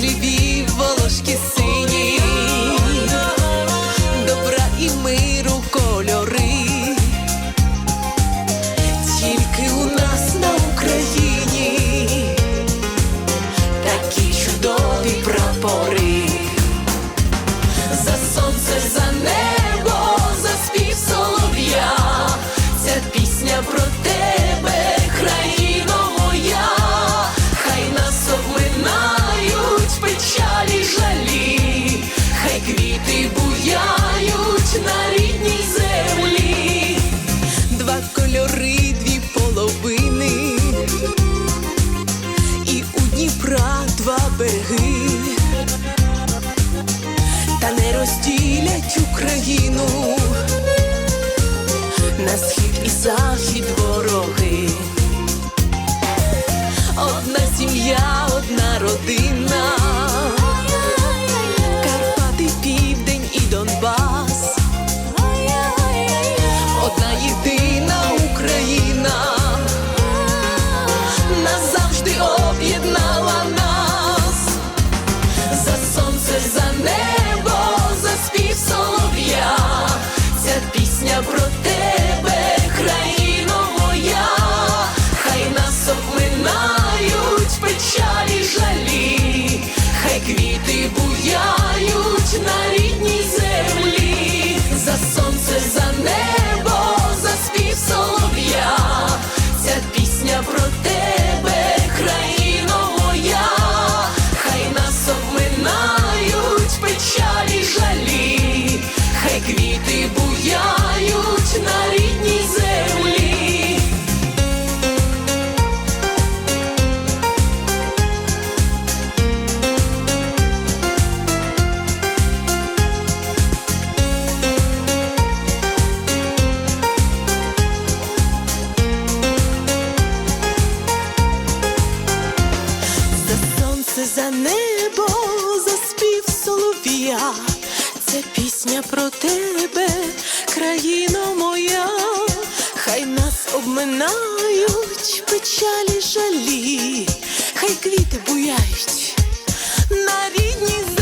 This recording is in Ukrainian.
хлібів волошки. розділять Україну на схід і захід ворог. пісня про тебе, країно моя, хай нас обминають печалі жалі, хай квіти буяють на рідній землі.